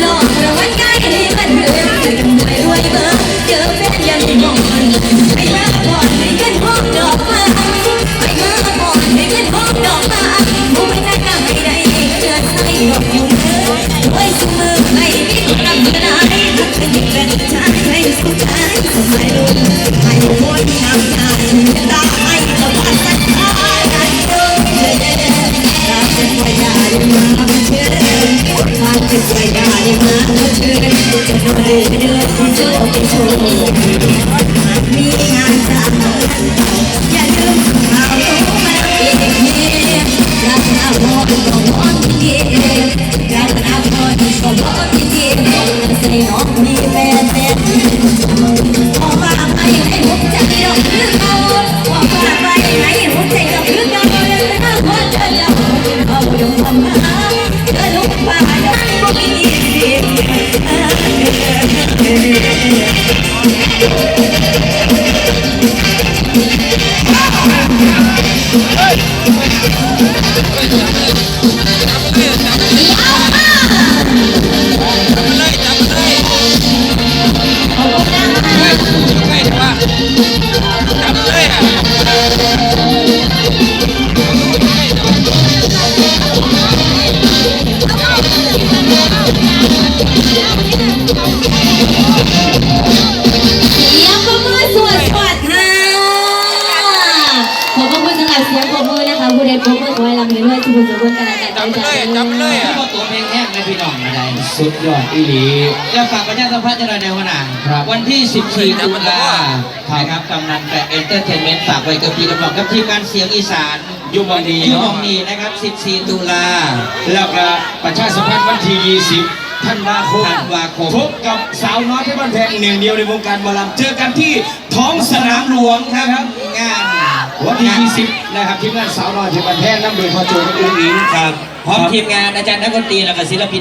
หลอกเราวันกายให้มันดูดึงรวยรวยเบอร์เจอแฟนยังมองไปมาก่อนไม่ขึ้นห้ดอกไม้ไปมาก่อนไม่ขึ้นห้ดอกไม้ผู้ไม่ได้นำไม่ได้เกิใส่ดอกยุงเลยไว้ทุ่มือไม่มีคนนำก็ได้ทุกคนเป็นชายให้สุดท้ายสมัยรุ่นไม่โวยนำ ดูเลยเดือดที่เจอเป็นโชว์มีงานสามอย่าลืมเอาตัวมาเองรักเอาพอที่ก็ร้อนเย็นรักเอาพอที่ก็ร้อนเย็นใส่น้องมีแฟนแฟนพอมาไปให้ผมใจเราเพื่อเอาพอมาไปให้ผมใจเราเพื่อเอาแล้วหัวใจเราเอาดวงมาเธอลุกไปไม่บอกอีก เล สียงปรบมือนะคะผู้ใดปรบมือขอให้ลำเงินด้วยทุกคนทุกคนกันละกันจับเลยจับเลยอะพ่อตัวเพลงแห้งนะพี่น้องอะไรสุดยอดอีหลีจะฝากประชาสัมพันธ์จะหน่อยในวันนังครับวันที่ 14ตุลานะครับกำนันแต่เอนเตอร์เทนเมนต์ฝากไว้กับพี่กำลังกับทีมงานเสียงอีสานยู่บางดียู่เนาะมองนีนะครับ 14 ตุลาแล้วก็ประชาสัมพันธ์วันที่ 20ธันวาคมธันวาคมพบกับสาวน้อยที่บ้านแพงหนึ่งเดียวในวงการหมอลำเจอกันที่ท้องสนามหลวงนะครับงาน วันที่20นะครับทีมงานสาวน้อยที่บ้านแพงนำโดยพ่อโจและอุ้งอิงครับพร้อมทีมงานอาจารย์นักดนตรีและก็ศิลปิน